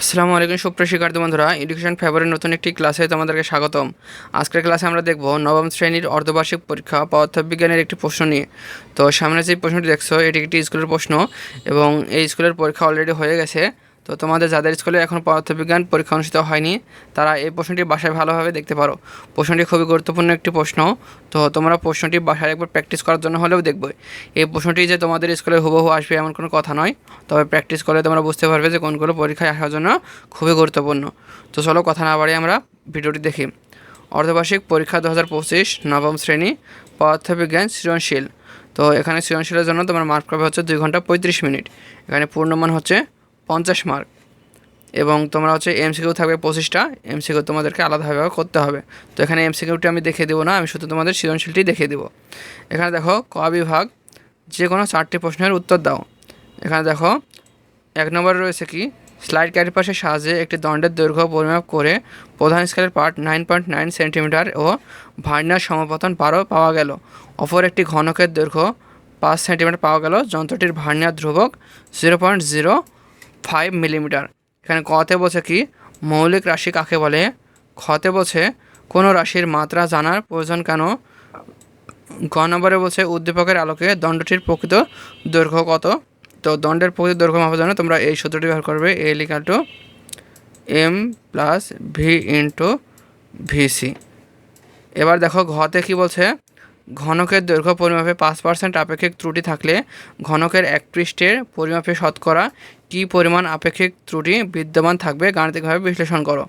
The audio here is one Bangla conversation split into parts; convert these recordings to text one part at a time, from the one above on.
আসসালামু আলাইকুম সুপ্রিয় শিক্ষার্থী বন্ধুরা এডুকেশন ফেভারের নতুন একটি ক্লাসে তোমাদেরকে স্বাগতম। আজকের ক্লাসে আমরা দেখব নবম শ্রেণির অর্ধবার্ষিক পরীক্ষা পদার্থবিজ্ঞানের একটি প্রশ্ন নিয়ে। তো সামনে যে প্রশ্নটি দেখছ, এটি একটি স্কুলের প্রশ্ন এবং এই স্কুলের পরীক্ষা অলরেডি হয়ে গেছে। তো তোমাদের যাদের স্কুলে এখন পদার্থবিজ্ঞান পরীক্ষা অনুষ্ঠিত হয়নি, তারা এই প্রশ্নটি বাসায় ভালোভাবে দেখতে পারো। প্রশ্নটি খুবই গুরুত্বপূর্ণ একটি প্রশ্ন। তো তোমরা প্রশ্নটি বাসায় একবার প্র্যাকটিস করার জন্য হলেও দেখবে। এই প্রশ্নটি যে তোমাদের স্কুলে হুবহু আসবে এমন কোনো কথা নয়। তবে প্র্যাকটিস করলে তোমরা বুঝতে পারবে যে কোনগুলো পরীক্ষায় আসার জন্য খুবই গুরুত্বপূর্ণ। তো চলো কথা না বাড়িয়ে আমরা ভিডিওটি দেখি। অর্ধবার্ষিক পরীক্ষা দু হাজার পঁচিশ, নবম শ্রেণি, পদার্থবিজ্ঞান সৃজনশীল। তো এখানে সৃজনশীলের জন্য তোমার মার্ক পাবে হচ্ছে দুই ঘণ্টা পঁয়ত্রিশ মিনিট। এখানে পূর্ণমান হচ্ছে পঞ্চাশ মার্ক এবং তোমরা হচ্ছে এমসিকিউ থাকবে পঁচিশটা। এমসিকিউ তোমাদেরকে আলাদাভাবে করতে হবে। তো এখানে এমসিকিউটি আমি দেখিয়ে দেবো না, আমি শুধু তোমাদের সৃজনশীলটি দেখিয়ে দেবো। এখানে দেখো, ক বিভাগ, যে কোনো চারটি প্রশ্নের উত্তর দাও। এখানে দেখো, এক নম্বরে রয়েছে কি? স্লাইড ক্যালিপাসের সাহায্যে একটি দণ্ডের দৈর্ঘ্য পরিমাপ করে প্রধান স্কেলের পার্ট নাইন পয়েন্ট নাইন সেন্টিমিটার ও ভার্নার সমপতন বারো পাওয়া গেল। অপর একটি ঘনকের দৈর্ঘ্য পাঁচ সেন্টিমিটার পাওয়া গেল। যন্ত্রটির ভার্নিয়ার ধ্রুবক zero point zero five millimetre এখানে কতে বলছে কি? মৌলিক রাশি কাকে বলে? খতে বলছে, কোনো রাশির মাত্রা জানার প্রয়োজন কেন? গ নম্বরে বলছে, উদ্দীপকের আলোকে দণ্ডটির প্রকৃত দৈর্ঘ্য কত? তো দণ্ডের প্রকৃত দৈর্ঘ্য মাপার জন্য তোমরা এই সূত্রটি ব্যবহার করবে equal to M plus V into VC এবার দেখো, ঘতে কি বলছে? ঘনকের দৈর্ঘ্য পরিমাপে পাঁচ পার্সেন্ট আপেক্ষিক ত্রুটি থাকলে ঘনকের এক পৃষ্ঠের পরিমাপে শতকরা কী পরিমাণ আপেক্ষিক ত্রুটি বিদ্যমান থাকবে গাণিতিকভাবে বিশ্লেষণ করো।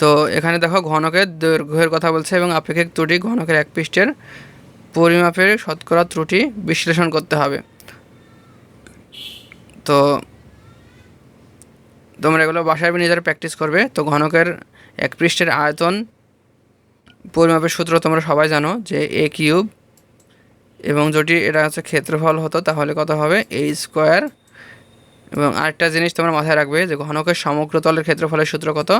তো এখানে দেখো ঘনকের দৈর্ঘ্যের কথা বলছে এবং আপেক্ষিক ত্রুটি ঘনকের এক পৃষ্ঠের পরিমাপের শতকরা ত্রুটি বিশ্লেষণ করতে হবে। তো তোমরা এগুলো বাসায় নিজেরা প্র্যাকটিস করবে। তো ঘনকের এক পৃষ্ঠের আয়তন পরিমাপের সূত্র তোমরা সবাই জানো যে এ কিউব এবং যদি এটা হচ্ছে ক্ষেত্রফল হতো, তাহলে কত হবে? A square. এবং আরেকটা জিনিস তোমরা মাথায় রাখবে যে ঘনকের সমগ্র তলের ক্ষেত্রফলের সূত্র কত?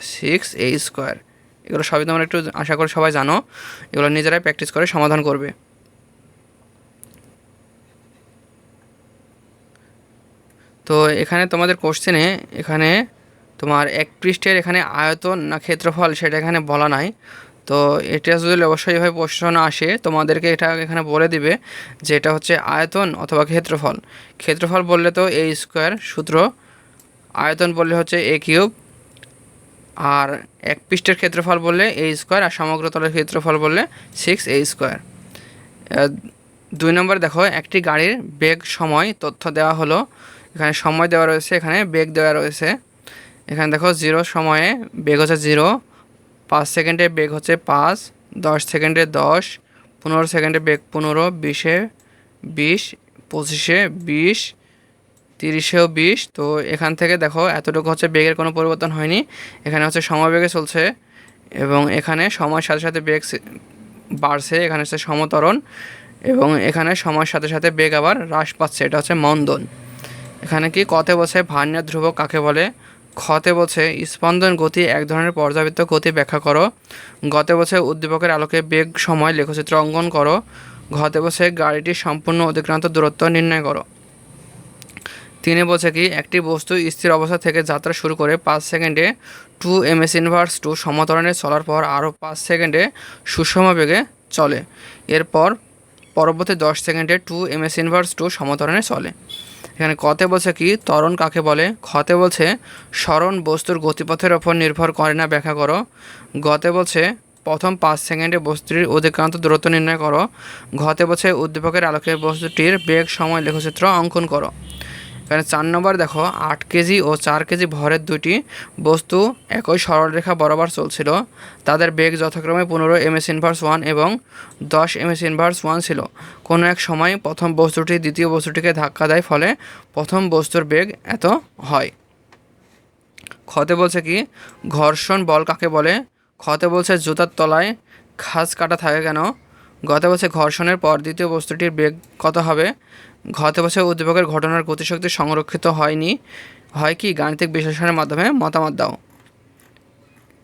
সিক্স এ স্কোয়ার এগুলো সবই তোমরা একটু আশা করি সবাই জানো। এগুলো নিজেরাই প্র্যাকটিস করে সমাধান করবে। তো এখানে তোমাদের কোশ্চেনে এখানে তোমার এক পৃষ্ঠের এখানে আয়তন না ক্ষেত্রফল সেটা এখানে বলা নাই। তো এটা যদি অবশ্যই এভাবে প্রশ্ন আসে, তোমাদেরকে এটা এখানে বলে দিবে যে এটা হচ্ছে আয়তন অথবা ক্ষেত্রফল। ক্ষেত্রফল বললে তো এ স্কোয়ার সূত্র, আয়তন বললে হচ্ছে এ কিউব আর এক পৃষ্ঠের ক্ষেত্রফল বললে এ স্কোয়ার আর সমগ্র তলের ক্ষেত্রফল বললে সিক্স এ স্কোয়ার দুই নম্বর দেখো, একটি গাড়ির বেগ সময়, তথ্য দেওয়া হলো। এখানে সময় দেওয়া রয়েছে, এখানে বেগ দেওয়া রয়েছে। এখানে দেখো জিরো সময়ে বেগ হচ্ছে জিরো, পাঁচ সেকেন্ডে বেগ হচ্ছে পাঁচ, দশ সেকেন্ডে দশ, পনেরো সেকেন্ডে বেগ পনেরো, বিশে বিশ, পঁচিশে বিশ, তিরিশেও বিশ। তো এখান থেকে দেখো এতটুকু হচ্ছে বেগের কোনো পরিবর্তন হয়নি। এখানে হচ্ছে সময় বেগে চলছে এবং এখানে সময়ের সাথে সাথে বেগ বাড়ছে, এখানে হচ্ছে সমতরণ এবং এখানে সময়ের সাথে সাথে বেগ আবার হ্রাস পাচ্ছে, এটা হচ্ছে মন্দন। এখানে কি কতে বসে ভার্নিয়ার ধ্রুবক কাকে বলে? খতে বলছে স্পন্দন গতি এক ধরনের পর্যাবৃত্ত গতি ব্যাখ্যা করো। গতে বছর উদ্দীপকের আলোকে বেগ, সময়, লেখচিত্র অঙ্কন করো। ঘতে বসে গাড়িটির সম্পূর্ণ অতিক্রান্ত দূরত্ব নির্ণয় করো। তিনে বলছে কি একটি বস্তু স্থির অবস্থা থেকে যাত্রা শুরু করে পাঁচ সেকেন্ডে two M S inverse two সমতরণে চলার পর আরও পাঁচ সেকেন্ডে সুষম বেগে চলে। এরপর পরবর্তী দশ সেকেন্ডে two M S inverse two সমতরণে চলে। এখানে কতে বলছে কি, তরণ কাকে বলে? খতে বলছে, স্মরণ বস্তুর গতিপথের ওপর নির্ভর করে না, ব্যাখ্যা করো। গতে বলছে, প্রথম পাঁচ সেকেন্ডে বস্তুটির অধিকান্ত দূরত্ব নির্ণয় করো। ঘতে বলছে, উদ্দীপকের আলোকে বস্তুটির বেগ, সময়, লেখচিত্র অঙ্কন করো। এখানে চার নম্বর দেখো, আট কেজি ও চার কেজি ভরের দুটি বস্তু একই সরলরেখা বরাবর চলছিল। তাদের বেগ যথাক্রমে পনেরো এম এস ইনভার্স ওয়ান এবং দশ এম এস ইনভার্স ওয়ান ছিল। কোনো এক সময় প্রথম বস্তুটি দ্বিতীয় বস্তুটিকে ধাক্কা দেয়, ফলে প্রথম বস্তুর বেগ এত হয়। খতে বলছে কি, ঘর্ষণ বল কাকে বলে? খতে বলছে জুতার তলায় খাস কাটা থাকে কেন? গতে বলছে ঘর্ষণের পর দ্বিতীয় বস্তুটির বেগ কত হবে? ঘতে বছর উদ্দীপকের ঘটনার গতিশক্তি সংরক্ষিত হয়নি। হয় কি? গাণিতিক বিশ্লেষণের মাধ্যমে মতামত দাও।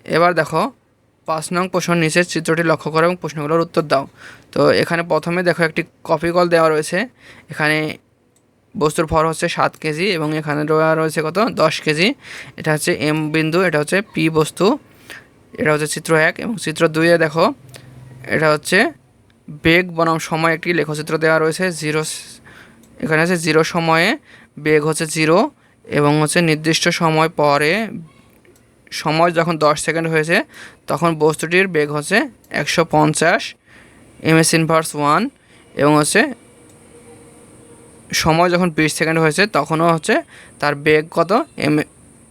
এবার দেখো, পাঁচ নং প্রশ্ন নিচের চিত্রটি লক্ষ্য করো এবং প্রশ্নগুলোর উত্তর দাও। তো এখানে প্রথমে দেখো একটি কপি কল দেওয়া রয়েছে। এখানে বস্তুর ভর হচ্ছে সাত কেজি এবং এখানে দেওয়া রয়েছে কত? দশ কেজি। এটা হচ্ছে এম বিন্দু, এটা হচ্ছে পি বস্তু, এটা হচ্ছে চিত্র এক এবং চিত্র দুইয়ে দেখো, এটা হচ্ছে বেগ বনাম সময় একটি লেখচিত্র দেওয়া রয়েছে, জিরো এখানে আছে জিরো সময়ে, বেগ হচ্ছে জিরো এবং হচ্ছে নির্দিষ্ট সময় পরে, সময় যখন দশ সেকেন্ড হয়েছে, তখন বস্তুটির বেগ হচ্ছে একশো পঞ্চাশ, এমএস ইনভার্স ওয়ান এবং হচ্ছে সময় যখন বিশ সেকেন্ড হয়েছে, তখনও হচ্ছে তার বেগ কত? এম,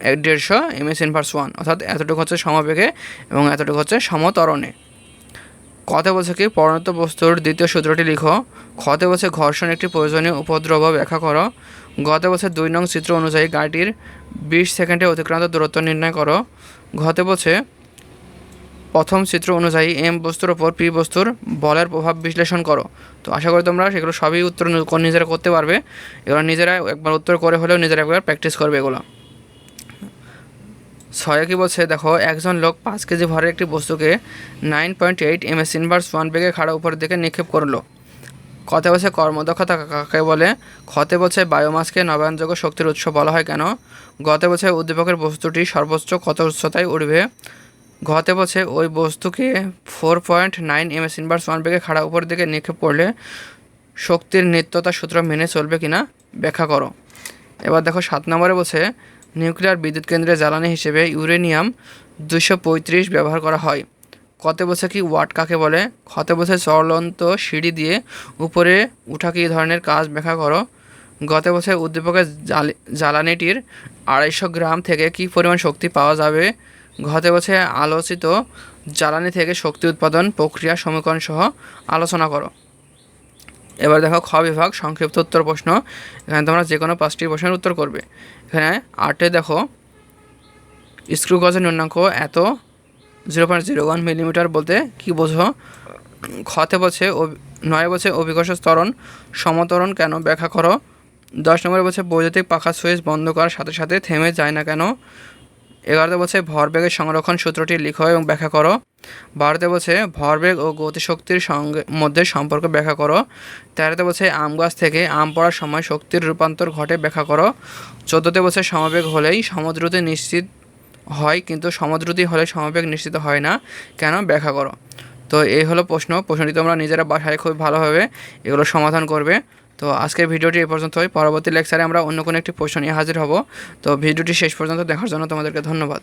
এক দেড়শো, এমএস ইনভার্স ওয়ান অর্থাৎ এতটুকু হচ্ছে সমবেগে এবং এতটুকু হচ্ছে সমতরণে। কতে বলছে কি পরিণত বস্তুর দ্বিতীয় সূত্রটি লিখো? খতে বলছে ঘর্ষণ একটি প্রয়োজনীয় উপদ্রব ব্যাখ্যা করো। গতে বলছে দুই নং চিত্র অনুযায়ী গাড়িটির বিশ সেকেন্ডে অতিক্রান্ত দূরত্ব নির্ণয় করো। ঘতে বলছে প্রথম চিত্র অনুযায়ী এম বস্তুর ওপর পি বস্তুর বলের প্রভাব বিশ্লেষণ করো। তো আশা করি তোমরা সেগুলো সবই উত্তর নিজেরা করতে পারবে। এগুলো নিজেরা একবার উত্তর করে হলেও নিজেরা একবার প্র্যাকটিস করবে এগুলো। ছয় কি বলছে? দেখো, একজন লোক পাঁচ কেজি ভরের একটি বস্তুকে nine point eight M S inverse one বেগে খাড়া উপরের দিকে নিক্ষেপ করল। কতে বলছে কর্মদক্ষতা কাকে বলে? খতে বলছে বায়োমাসকে নবায়নযোগ্য শক্তির উৎস বলা হয় কেন? গতে বলছে উদ্দীপকের বস্তুটি সর্বোচ্চ কত উচ্চতায় উঠবে ঘতে বলছে ওই বস্তুকে four point nine M S inverse one বেগে খাড়া উপরের দিকে নিক্ষেপ করলে শক্তির নিত্যতা সূত্র মেনে চলবে কিনা? ব্যাখ্যা করো। এবার দেখো, সাত নম্বরে বলছে নিউক্লিয়ার বিদ্যুৎ কেন্দ্রে জ্বালানি হিসেবে ইউরেনিয়াম দুশো পঁয়ত্রিশ ব্যবহার করা হয়। কতে বলছে কি ওয়াট কাকে বলে? খতে বলছে চলন্ত সিঁড়ি দিয়ে উপরে উঠা কি ধরনের কাজ ব্যাখ্যা করো? গত বছর উদ্দীপকের জ্বালি- জ্বালানিটির আড়াইশো গ্রাম থেকে কী পরিমাণ শক্তি পাওয়া যাবে? ঘতে বছর আলোচিত জ্বালানি থেকে শক্তি উৎপাদন প্রক্রিয়া সমীকরণ সহ আলোচনা করো। এবার দেখো খ বিভাগ, সংক্ষিপ্ত উত্তর প্রশ্ন। এখানে তোমরা যে কোনো পাঁচটি প্রশ্নের উত্তর করবে। এখানে আটে দেখো, স্ক্রু গজের ন্যূনাঙ্ক এত, zero point zero one millimetre বলতে কী বোঝো? খতে বলছে নয় বছর অভিকর্ষ স্তরণ সমতরণ কেন ব্যাখ্যা করো? দশ নম্বরে বলছে বৈদ্যুতিক পাখা সুইচ বন্ধ করার সাথে সাথে থেমে যায় না কেন? এগারোতে বলছে ভরবেগের সংরক্ষণ সূত্রটি লিখো এবং ব্যাখ্যা করো। বারোতে বলছে, ভরবেগ ও গতিশক্তির সঙ্গে মধ্যে সম্পর্ক ব্যাখ্যা করো। তেরোতে বলছে, আম গাছ থেকে আম পড়ার সময় শক্তির রূপান্তর ঘটে ব্যাখ্যা করো। চোদ্দোতে বলছে, সমবেগ হলেই সমদ্রুতি নিশ্চিত হয়, কিন্তু সমদ্রুতি হলে সমবেগ নিশ্চিত হয় না। কেন? ব্যাখ্যা করো। তো এই হলো প্রশ্ন। প্রশ্নটি তোমরা নিজেরা বাসায় খুব ভালোভাবে এগুলো সমাধান করবে। তো আজকের ভিডিওটি এ পর্যন্তই। পরবর্তী লেকচারে আমরা অন্য কোনো একটি প্রশ্ন নিয়ে হাজির হব। তো ভিডিওটি শেষ পর্যন্ত দেখার জন্য তোমাদেরকে ধন্যবাদ।